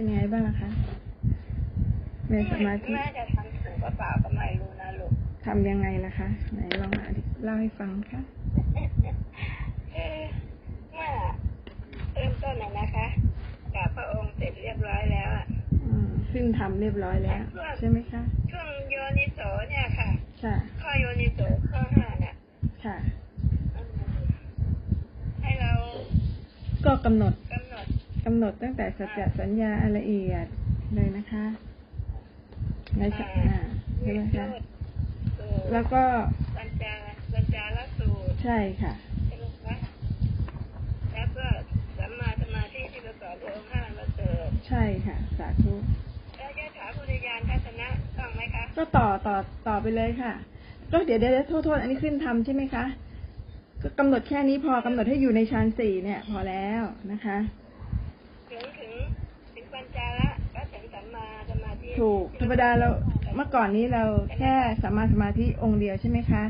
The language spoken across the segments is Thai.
เป็นยังไงบ้างล่ะคะ ในสมาธิแม่จะทำถูกหรือเปล่าก็ไม่รู้นะลูกทำยังไงล่ะคะ ไหนลองอธิเล่าให้ฟังค่ะคือเมื่อเริ่มต้นน่ะนะคะกับพระองค์เสร็จเรียบร้อยแล้วอะอืมขึ้นทำเรียบร้อยแล้ว ใช่ไหมคะช่วงโยนิโสเนี่ยค่ะค่ะข้อโยนิโสข้อห้าน่ะค่ะอืมให้เรา ก็กำหนด กำหนดกำหนดตั้งแต่สัจจะสัญญาอันละเอียดเลยนะคะในสอ่าใช่ไหมคะสูตรแล้วก็ปัญจาปัญจาลสูตรใช่ค่ะใช่ไหมคะแล้วก็สัมมาสมาธิที่ประกอบด้วยองค์ห้ามาเกิดใช่ค่ะ สาธุแล้วยะถาพุทธญาณทัศนะต้องไหมคะก็ต่อต่อต่อไปเลยค่ะ ก็เดี๋ยวเดี๋ยวโทษโทษอันนี้ขึ้นทำใช่ไหมคะก็กำหนดแค่นี้พอกำหนดให้อยู่ในฌานสี่เนี่ย พอแล้วนะคะ ถึงถึงถึงปัญจาละก็ถึงสัมมาสมาธิ ถูกธรรมดาเราเมื่อก่อนนี้เราแค่สมาสมาธิองค์เดียวใช่ไหมคะ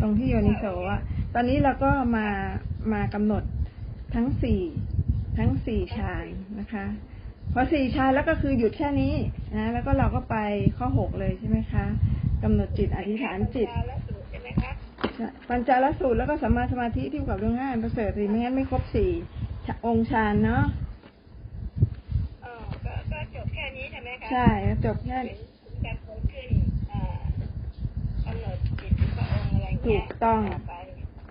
ตรงที่โยนิโสอะตอนนี้เราก็มามากำหนดทั้งสี่ทั้งสี่ฌานนะคะพอสี่ฌานแล้วก็คือหยุดแค่นี้นะแล้วก็เราก็ไปข้อหกเลยใช่ไหมคะกำหนดจิตอธิษฐานจิตปัญจาลสูตรใช่ไหมคะปัญจารสูตรแล้วก็สัมมาสมาธิที่ประกอบด้วยห้าประเสริฐสิไม่งั้นไม่ครบสี่องค์ฌานเนาะ อ๋อก็ก็จบแค่นี้ใช่ไหมคะใช่จบแค่ถึงถึงการเกิดขึ้นอ่ากำหนดจิตพระองค์อะไรถูเงี้ยกต้องต่ไป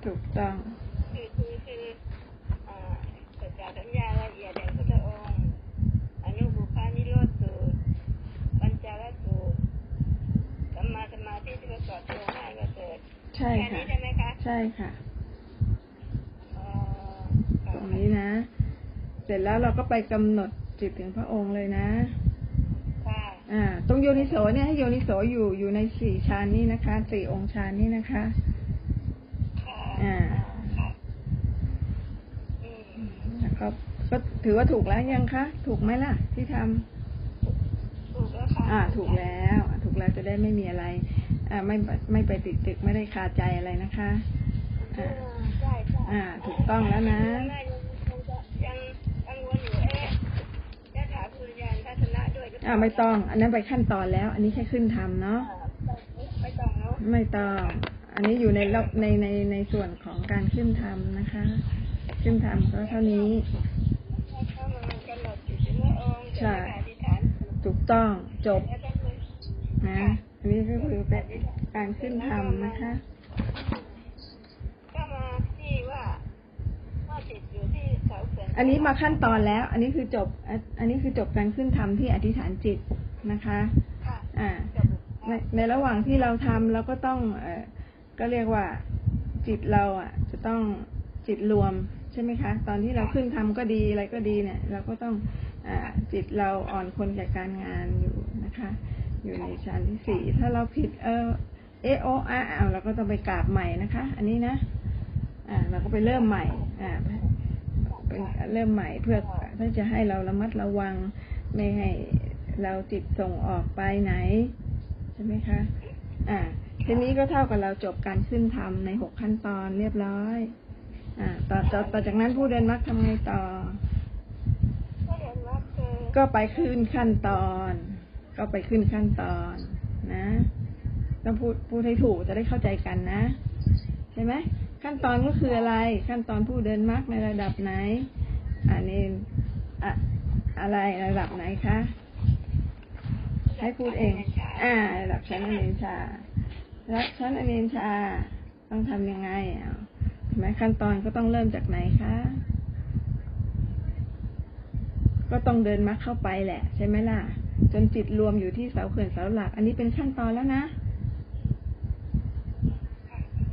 ถูกต้องคือคือคืออ่าสัจจะสัญญาละเอียดแห่งพุทธองค์อนุบุพานิโรธสูตรปัญจาลสูตรสัมมาสมาธิที่ประกอบตัวห้าก็เกิดใช่แค่ค่ะนี้ใช่ไหมคะใช่ค่ะอ๋อตรงนี้นะ เสร็จแล้วเราก็ไปกำหนดจิตถึงพระองค์เลยนะค่ะ อ่า ตรงโยนิโสเนี่ยให้โยนิโสอยู่อยู่ในสี่ฌานนี้นะคะสี่องค์ฌานนี้นะคะค่ะอ่าค่ะอืมแล้วก็ก็ถือว่าถูกแล้วยังคะ ถูกไหมล่ะ ที่ทำถูกแล้วค่ะอ่า ถูกแล้วอ่าถูกแล้วจะได้ไม่มีอะไร อ่า ไม่ไม่ไปติดตึกไม่ได้คาใจอะไรนะคะ อ่าอ่าใช่ใช่อ่าถูกต้องแล้วนะ แม่ยังยังกังวลอยู่เอ๊ะยะถาภูริยานทัศนะด้วยหรืเปล่ อ่าไม่ต้อง อันนั้นไปขั้นตอนแล้ว อันนี้แค่ขึ้นทำเนาะอ่าไม่ต้องเนาะไม่ต้อง อันนี้อยู่ในระในในในส่วนของการขึ้นทำนะคะ ขึ้นทำก็เท่านี้ให้เข้ามากำหนดจิตถึงพระองค์ใช่จะได้อธิษฐานถูกต้องจบแล้วก็คือนะอันนี้ก็คือเป็นการขึ้นทำนะคะ ก็มาที่ว่าว่าติดอยู่ที่เสาเขื่ อนอันนี้มาขั้นตอนแล้ว อันนี้คือจบ อันอันนี้คือจบการขึ้นทำที่อธิษฐานจิตนะคะค่ะอ่าจบในในระหว่างที่เราทำเราก็ต้องเออก็เรียกว่าจิตเราอะ จะต้องจิตรวมใช่ไหมคะ ตอนที่เราขึ้นทำก็ดีอะไรก็ดีเนี่ย เราก็ต้องอ่าจิตเราอ่อนคนจากการงานอยู่นะคะ อยู่ในชั้นที่สี่ถ้าเราผิดเออเอโออาเอาเราก็ต้องไปกราบใหม่นะคะ อันนี้นะ อ่า เราก็ไปเริ่มใหม่ อ่า เป็นเริ่มใหม่เพื่อถ้าจะให้เราระมัดระวัง ไม่ให้เราจิตส่งออกไปไหน ใช่ไหมคะ อ่าทีนี้ก็เท่ากับเราจบการขึ้นทำในหกขั้นตอนเรียบร้อย อ่า ต่อต่อต่อจากนั้นผู้เดินมรรคทำไงต่อก็เห็นว่าคือก็ไปขึ้นขั้นตอน ก็ไปขึ้นขั้นตอนนะต้องพูดพูดให้ถูกจะได้เข้าใจกันนะ ใช่ไหม ขั้นตอนก็คืออะไร ขั้นตอนผู้เดินมรรคในระดับไหนอันนี้อะอะไรระดับไหนคะ ให้พูดเอง อ่า ระดับชั้นอเนชาระดับชั้นอเนชา ต้องทำยังไงอะเห็นไหมขั้นตอนก็ต้องเริ่มจากไหนคะ ก็ต้องเดินมาเข้าไปแหละ ใช่ไหมล่ะ จนจิตรวมอยู่ที่เสาเขื่อนเสาหลัก อันนี้เป็นขั้นตอนแล้วนะ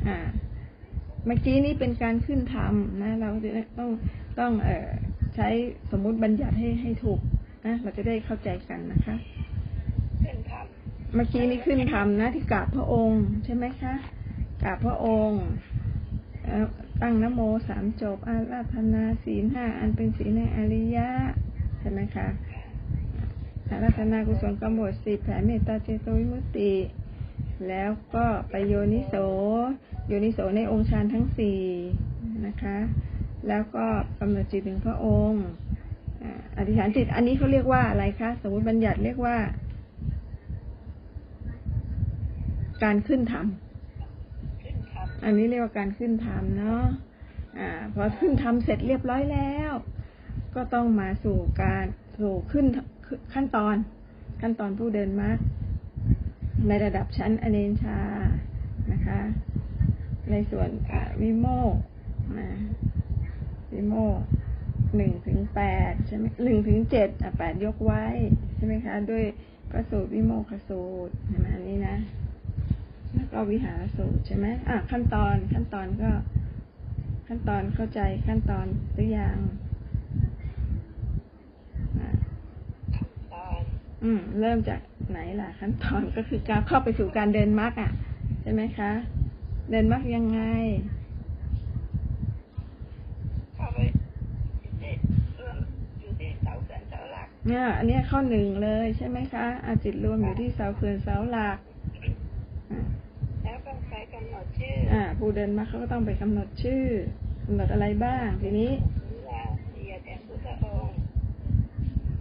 อ่า มื่อกี้นี้เป็นการขึ้นธรรมนะ เราจะต้องต้องเอ่อใช้สมมุติบัญญัติให้ให้ถูกนะเราจะได้เข้าใจกันนะคะขึ้นทเมื่อกี้นี้ขึ้นธรรมนะ ที่กราบพระองค์ใช่ไหมคะกราบพระองค์เอ่อตั้งนะโมสามจบอาราธนาศีลห้าอันเป็นศีลในอริยะใช่ไหมคะอาราธนากุศลกรรมบทสิบแผ่เมตตาเจโตวิมุตติ แล้วก็ไปโยนิโส โยนิโสในองค์ฌานทั้งสี่นะคะ แล้วก็กำหนดจิตถึงพระองค์อธิษฐานจิต อันนี้เขาเรียกว่าอะไรคะ สมมติบัญญัติเรียกว่า การขึ้นธรรมอันนี้เรียกว่าการขึ้นธรรมเนาะอ่าพอขึ้นธรรมเสร็จเรียบร้อยแล้ว ก็ต้องมาสู่การสู่ขึ้นขั้นตอน ขั้นตอนผู้เดินมรรค ในระดับชั้นอเนนชานะคะ ในส่วนวิโมกนะวิโมกหนึ่งถึงแปดใช่ไหมหนึ่งถึงเจ็ดอะแปดยกไว้ใช่ไหมคะ ด้วยพระสูตรวิโมกขสูตรใช่ไหมอันนี้นะ แล้วก็วิหารสูตรใช่ไหมอะขั้นตอนขั้นตอนก็ ขั้นตอนเข้าใจขั้นตอนหรือยังอะำต อนอืม เริ่มจากไหนล่ะขั้นตอนก็คือการเข้าไปสู่การเดินมรรคอะ ใช่ไหมคะ เดินมรรคยังไงเข้าไปอยู่ที่รวมอยู่ที่เสาเขื่อนเสาหลักเนี่ยอันเนี้ยข้อหนึ่งเลยใช่ไหมคะ อาจิตรวมอยู่ที่เสาเขื่อนเสาหลักอะแล้วก็ไปกำหนดชื่อ อ่า ผู้เดินมรรคเขาก็ต้องไปกำหนดชื่อกำหนดอะไรบ้าง ทีนี้ สัญญาเอียดแห่งพุทธองค์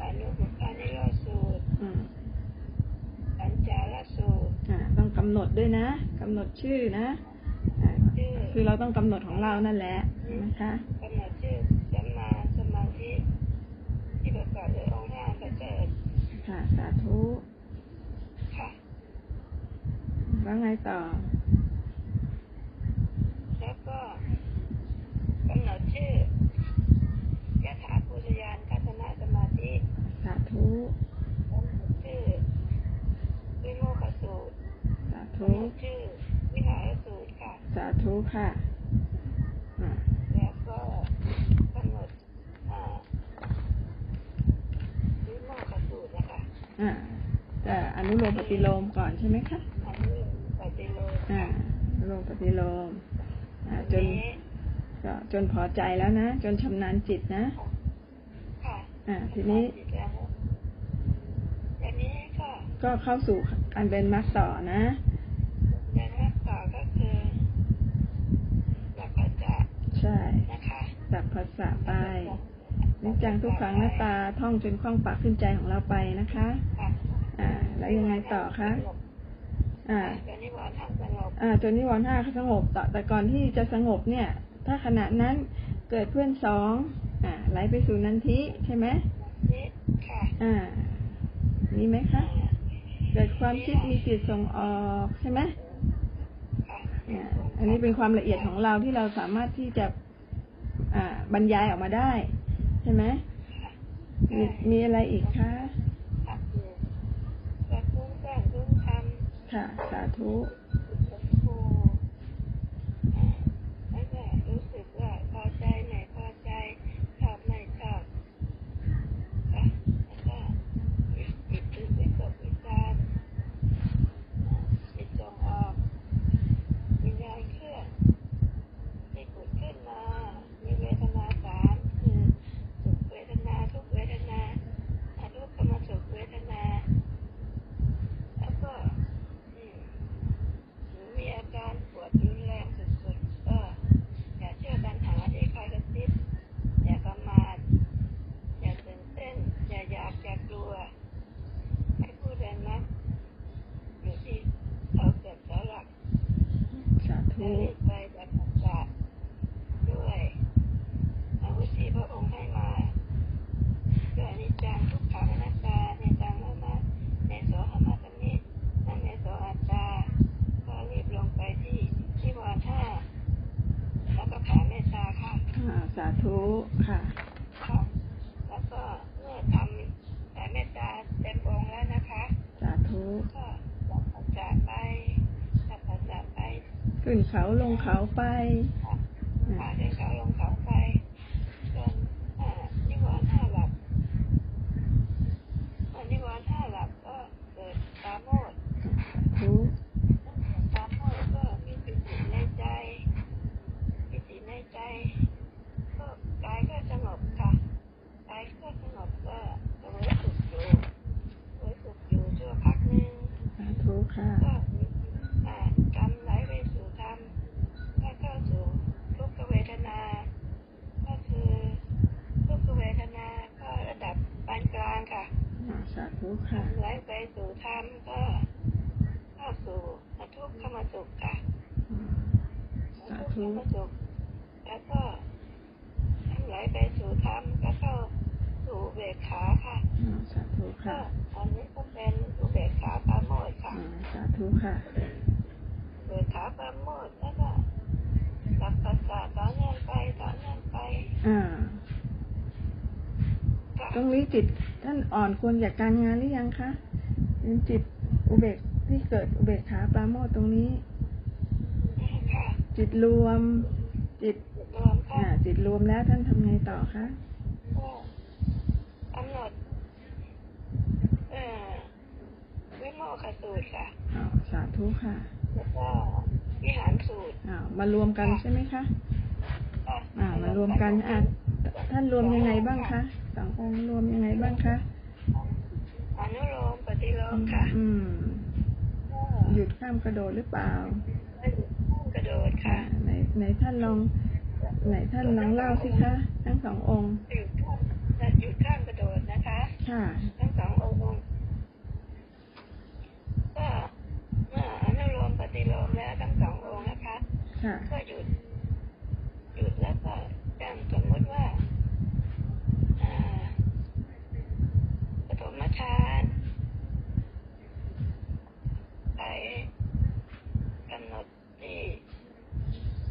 อนุบุพานิโรธสูตร อืม ปัญจาลสูตร อ่าต้องกำหนดด้วยนะกำหนดชื่อนะอ่าชื่อคือเราต้องกำหนดของเรานั่นแหละนะคะกำหนดชื่อสัมมาสมาธิที่ประกอบด้วยองค์ห้าประเสริฐค่ะสาธุค่ะว่าไงต่อ แล้วก็กำหนดชื่อยถาภูตยานทัศนสมาธิ สาธุ กำหนดชื่อวิโมกขสูตร สาธุ กำหนดชื่อวิหารสูตรค่ะ สาธุค่ะอ่าแล้วก็กำหนดอ่าวิโมกขสูตรนะคะอ่าแต่อนุโลมปฏิโลมก่อนใช่ไหมคะอันนี้ปฏิโลมอ่าอนุโลมปฏิโลมอ่าจนนี้ก็จนพอใจแล้วนะ จนชำนาญจิตนะค่ะอ่าทีนี้แล้วอย่างนี้ก็ก็เข้าสู่การเดินมรรคต่อนะ เดินหน้าต่อก็คือหลักปัจจะ ใช่ นะคะ จากภาษาไปนิจจังทุกขังหน้าตาท่องจนคล่องปากขึ้นใจของเราไปนะคะค่ะอ่า แล้วยังไงต่อคะ อ่าตอนนี้วอนทางสงบอ่าจนนิวรณ์ห้าเขาสงบต่อแต่ก่อนที่จะสงบเนี่ย ถ้าขณะนั้นเกิดเพื่อนสองอ่าไหลไปสู่นันทิใช่ไหมนี่ค่ะอ่ามีไหมคะ เกิดความคิดมีจิตส่งออกใช่ไหมค่ะอ่าอันนี้เป็นความละเอียดของเราที่เราสามารถที่จะอ่า บรรยายออกมาได้ ใช่ไหมมีมีอะไรอีกคะค่ะคือจะคุ้มกันคุ้มทำค่ะสาธุ ครูอ่าแล้วก็รู้สึกว่าพอใจไม่พอใจชอบไม่ชอบค่ะแล้วก็จิตตื่นวิตกวิจารณ์อ่าจิตส่งออกวิญญาณเคลื่อนที่ผุดขึ้นมา มีเวทนาสามคือสุขเวทนาทุกเวทนาอทุกขมสุขเวทนา แล้วก็อืม หรือมีอาการปวดรุนแรงสุดๆก็อย่าเชื่อปัญหาที่คอยกระซิบอย่าประมาทอย่าตื่นเต้น อย่าอยากอย่ากลัว ให้ผู้เดินนักอยู่ที่เอาเกิดเสาหลัก สา และ ธุ รีบไปแบบปัจจัด้วยอาวุธที่พระองค์ให้มาด้วยอนิจจังทุกขังอนัตตาในจังละมาในโสหมาตมินั่นในโสอัตตา ก็รีบลงไปที่ที่วรท่าแล้วก็แผ่เมตตาค่ะ อ่า สาธุค่ะ ค่ะ แล้วก็เมื่อทำแผ่เมตตาเต็มองค์แล้วนะคะ สาธุ ก็รับปัจจาไปรับปัจจาไป ขึ้ นเขาลงเขาไป ค่ะพาเดินเขาลงเขาไปจนอ่านิวรณ์ห้าหลับเมื่อนิวรณ์ห้าหลับก็เกิดตาโมด ทุ ตามพ่อก็มีปิติในใจปิติในใจ ก็กายก็สงบค่ะกายก็สงบก็เสวยสุขอยู่เสวยสุขอยู่ชั่วพักหนึ่ง สาธุค่ะ ก็มีอ่ากรรมไหลไปสู่ธรรมก็เข้าสู่ทุกขเวทนา ก็คือทุกขเวทนาก็ระดับ ค่ะ ไหลไปสู่ธรรมก็เข้าสู่อทุกขมสุขค่ะ อืม อ สา ทุกข ธุ มสุขแล้วก็ทำไหลไปสู่ธรรมก็เข้าสู่เบกขาค่ะ อืมสาธุ ก็ ค่ะ อันนี้ก็เป็นอุเบกขาปราโมทย์ค่ะ อืมสาธุ ค่ะอุเบกขาปราโมทย์แล้วก็รับปัสสะต่อเนื่องไปต่อเนื่องไป อ่าค่ะตรงนี้จิตท่านอ่อนควรจากการงานหรือยังคะเป็นจิตอุเบกที่เกิดอุเบกขาปราโมทย์ตรงนี้ค่ะจิตรวม จิตรวมค่ะอ่าจิตรวมแล้วท่านทำไงต่อคะก็กำหนดเอ่อ วิโมกขสูตรค่ะอ้าวสาธุค่ะ แล้วก็วิหารสูตรอ้าวมารวมกันใช่ไหมคะค่ะอ่ามารวมกันอะท่านรวมยังไงบ้างคะสององค์รวมยังไงบ้างคะอนุโลมปฏิโลมค่ะ อืมก็หยุดข้ามกระโดดหรือเปล่ากระโดดอ่าค่ะไหนไหนท่านลอง ไหนท่านลองเล่าสิคะทั้งสององค์หยุดข้ามหยุดข้ามกระโดดนะคะ ค่ะ ทั้งสององค์ก็เมื่ออนุโลมปฏิโลมแล้วทั้งสององค์นะคะ ค่ะ ก็หยุดหยุดแล้วก็อย่างสมมติว่าอ่าปฐมฌานไปกำหนดที่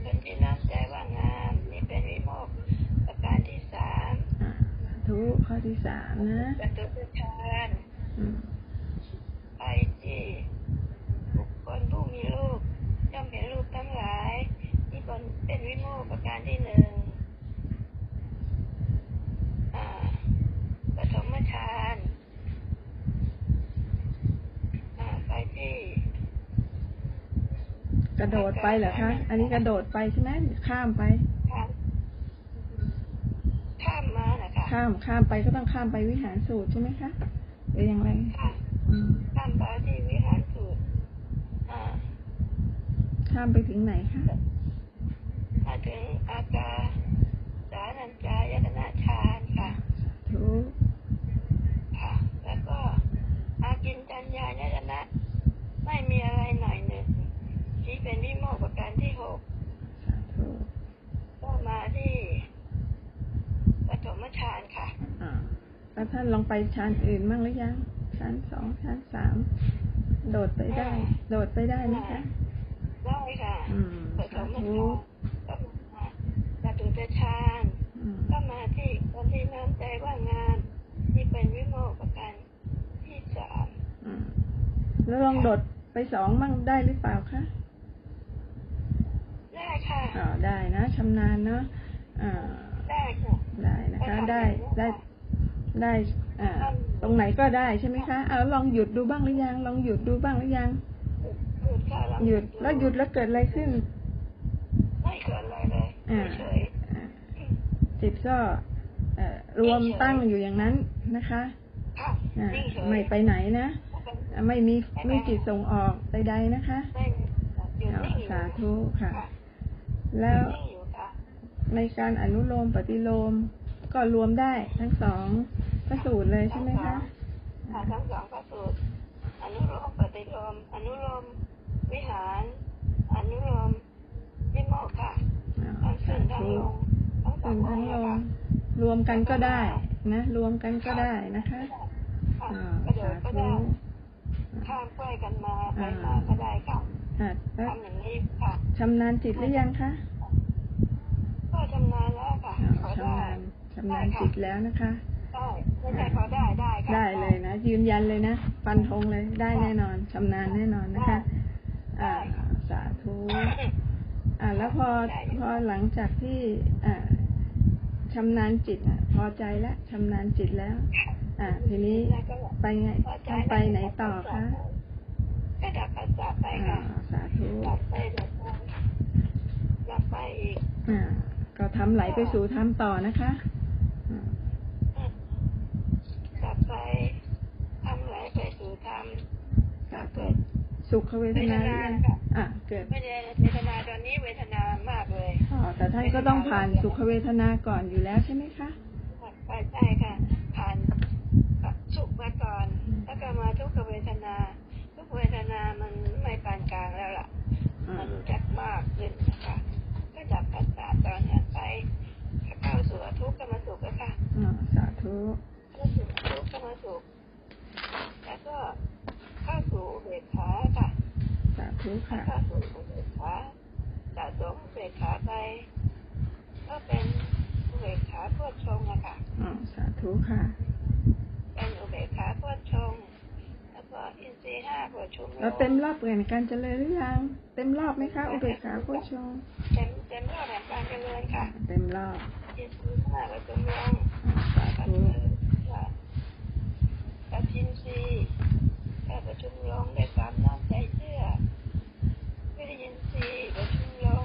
เป็นที่น้อมใจว่างามนี่เป็นวิโมกข์ประการที่สามอ่าสาธุข้อที่สามนะจตุตฌาน อืม ไปที่บุคคลผู้มีรูปย่อมเห็นรูปทั้งหลายนี่เป็นเป็นวิโมกข์ประการที่หนึ่งอ่าปฐมฌานอ่าไปที่ ก ระโดดไปเหรอคะ อันนี้กระโดดไปใช่ไหมข้ามไป ข้ามข้ามมานะคะข้ามข้ามไปก็ต้องข้ามไปวิหารสูตรใช่ไหมคะหรืออย่างไรข้ามอืมข้ามไปที่วิหารสูตรอ่าข้ามไปถึงไหนคะ มาถึงอากาสานัญจายตนะฌานค่ะ สาธุ ค่ะ แล้วก็อากินจัญญายตนะ ไม่มีอะไรหน่อยหนึ่ง ที่เป็นวิโมกข์ประการที่หก สาธุ ก็มาที่ปฐมฌานค่ะ อ่าแล้วท่านลองไปชั้นอื่นบ้างหรือยัง ชั้นสองชั้นสามโดดไปได้ โดดไปได้ไหมคะได้ค่ะอืมปฐสามธุฌานก็มาจตุตฌานอืมก็มาที่คนที่น้ำใจว่างามที่เป็นวิโมกข์ประการที่สามอืมแล้วลองโดดไปสองบ้างได้หรือเปล่าคะได้ค่ะอ๋อได้นะชำนาญเนาะอ่าได้ค่ะได้นะคะ ได้ได้ ได้อ่าตรงไหนก็ได้ใช่ไหมคะเอาลองหยุดดูบ้างหรือยัง ลองหยุดดูบ้างหรือยัง หยุดค่ะหยุดแล้วหยุดแล้วเกิดอะไรขึ้น ไม่เกิดอะไรเลยอ่าเฉยอ่าจิตก็เอ่อรวมตั้งอยู่อย่างนั้นนะคะๆค่ะอ่านิ่งเฉยไม่ไปไหนนะไม่อ่าไม่มีไม่จิตส่งออกใดๆนะคะไม่หยุดอ๋อนิ่งอยู่สาธุค่ะค่ะแล้วนิ่งอยู่ค่ะในการอนุโลมปฏิโลม ก็รวมได้ทั้งสองพระสูตรเลยใช่ไหมคะค่ะทั้งสองพระสูตร อนุโลมปฏิโลม อนุโลมวิหาร อนุโลมวิโมกข์ค่ะอ๋อทั้งสาขึ้นทั้งธุลงทั้งสอขึ้งนอทั้งงค์ลนะงคะรวมกันก็ได้นะ รวมกันก็ได้นะคะค่ะอ่ากระโดสาดก็ธุได้ข้ามกล้วยกันมาไปมาก็ได้ค่ะอ่าแล้วทำอย่างนี้ค่ะชำนาญจิตหรือยังคะก็ชำนาญแล้วค่ะอ๋อขอชำได้นาญ ชำนาญจิตแล้วนะคะ ได้ไม่ใช่ขอได้ได้ค่ะได้เลยนะยืนยันเลยนะฟันธงเลยได้แน่นอนชำนาญแน่นอนนะคะ อ่า สาธุอ่าแล้วพอพอหลังจากที่อ่าชำนาญจิตอะ พอใจแล้วชำนาญจิตแล้ว อ่า ทีนี้แล้วก็ไปไงต้องไปไหนต่อคะก็ดับภาษาไปอ่าค่ะสาธุดับไปดับไปดับไปอีกอ่าก็ทำไหลไปสู่ทำต่อนะคะ ไหลทำไหลไปสู่ธรรมค่ะเกิดสุขเวทนาอะเกิดเวทนาตอนนี้เวทนามากเลยอ๋อแต่ท่านก็ต้องผ่านสุขเวทนาก่อนอยู่แล้วใช่ไหมคะใช่ค่ะ ผ่านสุขมาก่อน แล้วก็มาทุกขเวทนา ทุกเวทนามันไม่ปานกลางแล้วล่ะ มันจัดมากขึ้นนะคะก็จับปัสสาวะตอนนั้นไปเข้าสู่ทุกขมาสุขแล้วค่ะอ๋อสาธุ สมาสุขแล้วก็ข้าสู่เบขาค่ะสาธุค่ะข้าสู่เบขาสะสมเบขาไป ก็เป็นเบกขาพวดชงอะค่ะอ๋อสาธุค่ะ เป็นอุเบกขาพวดชง แล้วก็อินทรีห้าพวดชงเราเต็มรอบเหมือนการเจริญหรือยัง เต็มรอบไหมคะ อุเบกขาพวดชง เต็มเต็มรอบแบบการเจริญค่ะ เต็มรอบอินทรีห้าพวดชงสาธุ ทรีย์แค่ประชุมลงด้วยความน้อมใจเชื่อวิริยินทีประชุมลง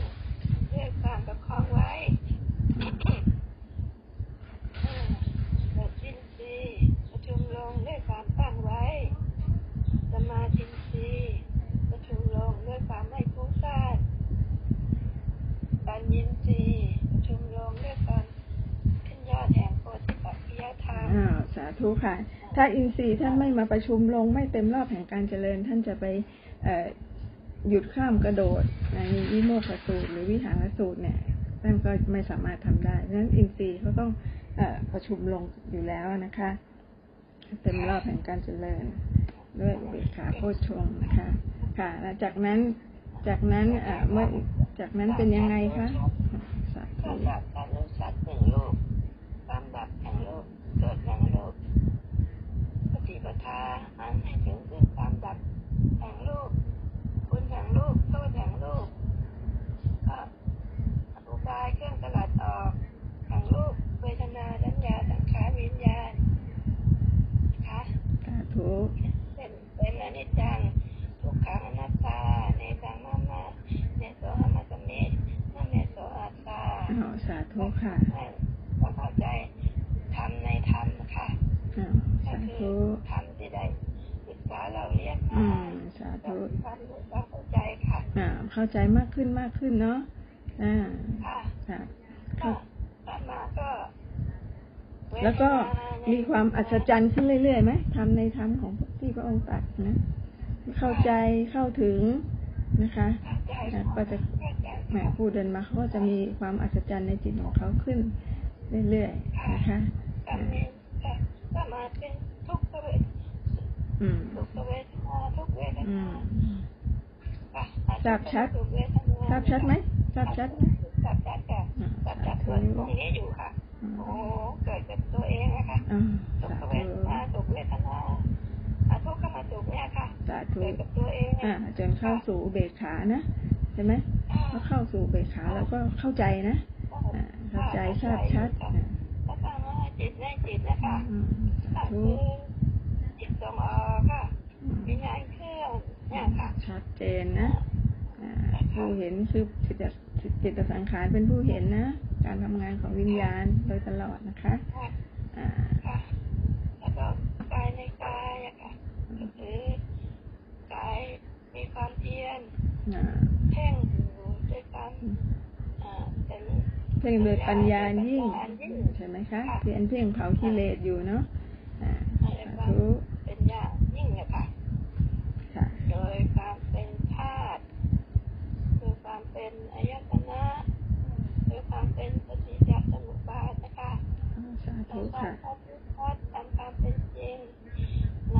ด้วยความประคองไว้ปัจจินทีประชุมลงด้วยความตั้งไว้สมาธินทรีย์ประชุมลงด้วยความไม่ฟุ้งซ่านปัญญินท ธุค่ะ ถ้าอินทรีย์ท่านไม่มาประชุมลง ไม่เต็มรอบแห่งการเจริญ ท่านจะไปหยุดข้ามกระโดดในวิโมกขสูตร หรือวิหารสูตรเนี่ยท่านก็ไม่สามารถทำได้เพราะฉะนั้นอินทรีย์เขาต้องอประชุมลงอยู่แล้วนะคะ เต็มรอบแห่งการเจริญ ด้วยเบขาโพชงนะคะ ค่ะแล้วจากนั้นจากนั้นเมื่อจากนั้นเป็นยังไงคะสาก็ธุจากการรู้ชัดหนึ่งรูปความดับแห่งรูปเกิดแห่ง Amen. าเข้าใจมากขึ้นมากขึ้นเนาะอ่าค่ะค่ะก็ต่อมาก็แล้วก็มีความอัศจรรย์ขึ้นเรื่อยๆไหมทำในธรรมของที่พระองค์ตรัสนะ เข้าใจเข้าถึงนะคะเข้าใจอ่าก็จะเข้าใจแหมผู้เดินมาเขาก็จะมีความอัศจรรย์ในจิตของเขาขึ้นเรื่อยๆนะคะก็มีค่ะก็มาเป็นทุกขเวทอืมทุกขเวทนาทุกเวท อืนามค่ะทราบชัดทุกเวทนาทราบชัดไหมทราบชัดไหมทราบชัดค่ะอ่าทราบสาชัดธุส่วนตรงนี้อยู่ค่ะอืมโอ้เกิดกับตัวเองนะคะอ่าสุสาขเวธุทนาสุขเวทนาอาทุกขมาสุขเนี่ยค่ะสาธุเกิดกับตัวเองอ่านะจนเข้าสู่อุเบกขานะใช่ไหมพอเข้าสู่อุเบกขาแล้วก็เข้าใจนะอ่าเข้าใจทราบชัดอ่าแล้วก็มาจิตในจิตนะคะอืมสาก็ธุคือจิตส่งออกค่ะอืมวิญญาณ ชัดเจนนะอ่าผู้เห็นคือจิตจิตสังขารเป็นผู้เห็นนะ การทำงานของวิญญาณโดยตลอดนะคะค่ะอ่าค่ะแล้วก็กายในกายอะค่ะก็คือกายมีความเพียรอ่าเพ่งอยู่ด้วยความอ่าเป็นเพ่งโดยปัญญายิ่งใช่ไหมคะเพียนเพ่งเผากิเลสอยู่เนาะอ่าสาธุ เป็นอย่างยิ่งอะค่ะ ค่ะ โดยความเป็นธาตุโดยความ เป็นอายตนะโดยความเป็นปฏิจจสมุปบาทนะคะอ่าสาโดธุยความค่ะปฏิบัติตามความเป็นจริงใน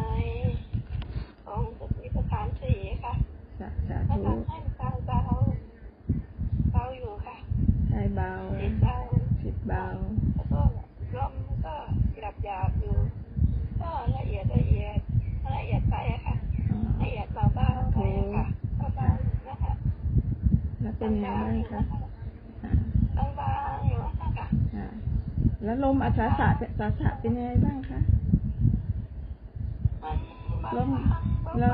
องค์สติปัฏฐานสี่ค่ะสาสาแล้วธุทำให้กายเบาเบาอยู่ค่ะ ใจเบา จิตเบา จิตเบา แล้วก็ลมก็หยาบหยาบๆอยู่ ก็ละเอียดละเอียดละเอียดไปอะค่ะ อ๋อ ละเอียดเบาๆไปอะค่ะเบาๆนะคะ แล้วเป็นยังไงบ้างคะอ่า บางๆอยู่นะคะ อ่า แล้วลมอัศสะสาสะเป็นยังไงบ้างคะลมเรา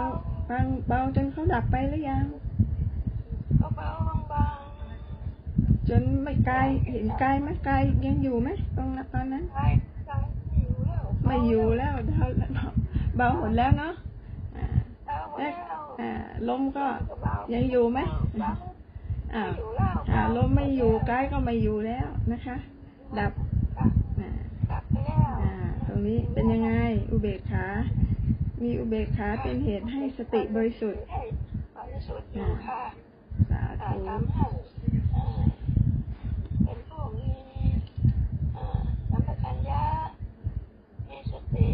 ฟังเบาจนเขาดับไปหรือยังเบาบางจนไม่กายเห็นกายไหมกายยังอยู่ไหมตรงนั้นตอนนั้นๆกายกายไม่อยู่แล้วเบาหมดแล้วเนาะอ่าเบาแล้วลมก็ยังอยู่ไหมอ่าไม่อยู่แล้วอ่าลมไม่อยู่กายก็ไม่อยู่แล้วนะคะ ดับ งนี้เป็นยังไง อุเบกขา มีอุเบกขาเป็นเหตุให้สติบริสุทธิ์สาธุเป็นผู้มีสัมัญญะมีสติ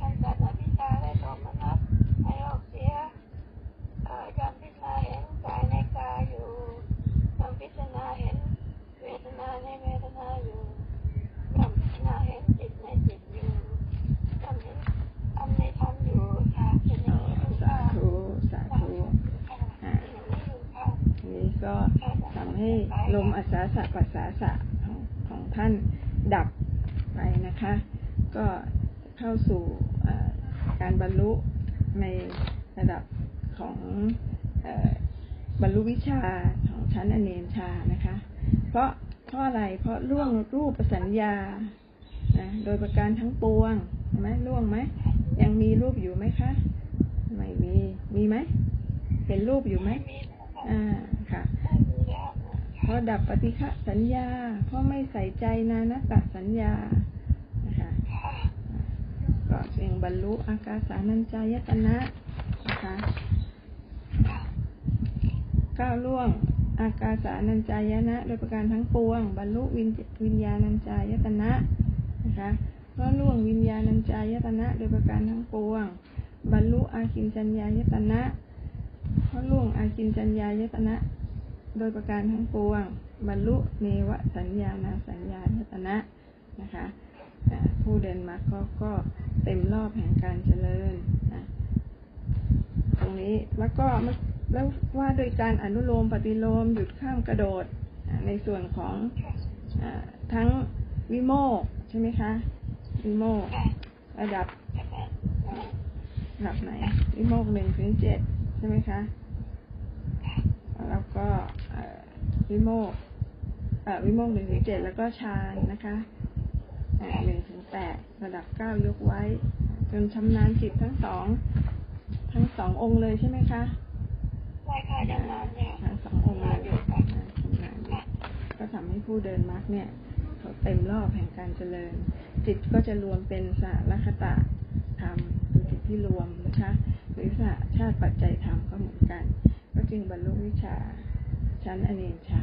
การจัดอภิชาและโทมนัสให้ออกเสียยอมพิจารณาเห็นกาในกายอยู่ยอมพิจารณาเห็นเวทนาในเว ก็ทำให้ลมอัศสะปัสสาสะของของท่านดับไปนะคะ ก็เข้าสู่การบรรลุในระดับของอบรรลุวิชาของชั้นอเนนชานะคะ เพราะเพราะอะไรเพราะล่วงรูปสัญญานะโดยประการทั้งปวงเห็นไหมล่วงไหมยังมีรูปอยู่ไหมคะ ไม่มีมีไหมเห็นรูปอยู่ไหม อ่าค่ะเพราะดับปฏิฆะสัญญา เพราะไม่ใส่ใจนานัตสัญญานะคะก็จึงบรรลุอากาสานัญจายตนะนะคะก้าวล่วงอากาสานัญจายนะ โดยประการทั้งปวง บรรลุวิญวิญญาณัญจายตนะนะคะก็ล่วงวิญญาณัญจายตนะ โดยประการทั้งปวง บรรลุอาคินจัญญายตนะ พราะล่วงอาคินจัญญายตนะ โดยประการทั้งปวง บรรลุเนวสัญญานาสัญญายตนะนะคะผู้เดินมรรคก็ก็เต็มรอบแห่งการเจริญนะตรงนี้แล้วก็แล้วว่าโดยการอนุโลมปฏิโลมหยุดข้ามกระโดดในส่วนของอทั้งวิโมกใช่ไหมคะวิโมกระดับระดับไหนวิโมกหนึ่งถึงเจ็ด ใช่ไหมคะ แล้วก็เอ่อวิโมกข์เอ่อวิโมกข์หนึ่งถึงเจ็ดแล้วก็ฌานนะคะอ่าหนึ่งถึงแปดระดับเก้ายกไว้ จนชำนาญจิตทั้งสองทั้งสององค์เลยใช่ไหมคะใช่ค่ะยังนานเนี่ยทั้งสององค์เลยอยู่ค่ะอ่าชำนาญอยู่ก็ทำให้ผู้เดินมรรคเนี่ยเขาเต็มรอบแห่งการเจริญ จิตก็จะรวมเป็นสารคตะธรรมคือจิตที่รวมนะคะ หรือสหชาติปัจจัยธรรมก็เหมือนกัน ก็จึงบรรลุวิชาชั้นอเนนชา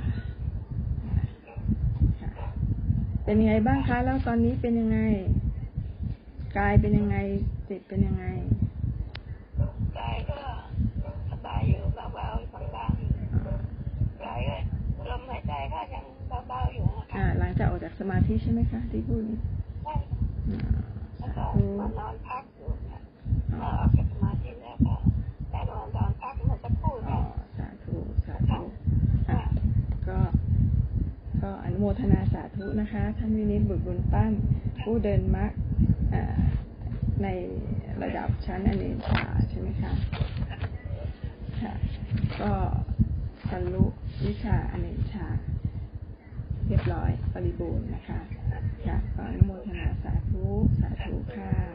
ค่ะเป็นยังไงบ้างคะ แล้วตอนนี้เป็นยังไง กายเป็นยังไงจิตเป็นยังไง กายก็สบายอยู่เบาๆบางๆกายก็ลมหายใจก็ยังเบาๆอยู่นะอ่าคะหลังจากออกจากสมาธิใช่ไหมคะ ที่พูดนี้ใช่ อ่า แล้ว สา ก็ ธุ มานอนพักอยู่ค่ะเมื่อออกจากสมาธิแล้วก็แต่นอนตอนพักเมื่อสักครู่ อ๋อ เนี่ย สาธุสาธุอะก็ ก็อนุโมทนาสาธุนะคะ ท่านวินิจบุตรบุญ ปั้น ผู้เดินมรรคในระดับชั้นอเนชาใช่ไหมคะค่ะก็บรรลุวิชาอเนนชา เรียบร้อยบริบูรณ์นะคะค่ะขออนุโมทนาสาธุ สาธุค่ะ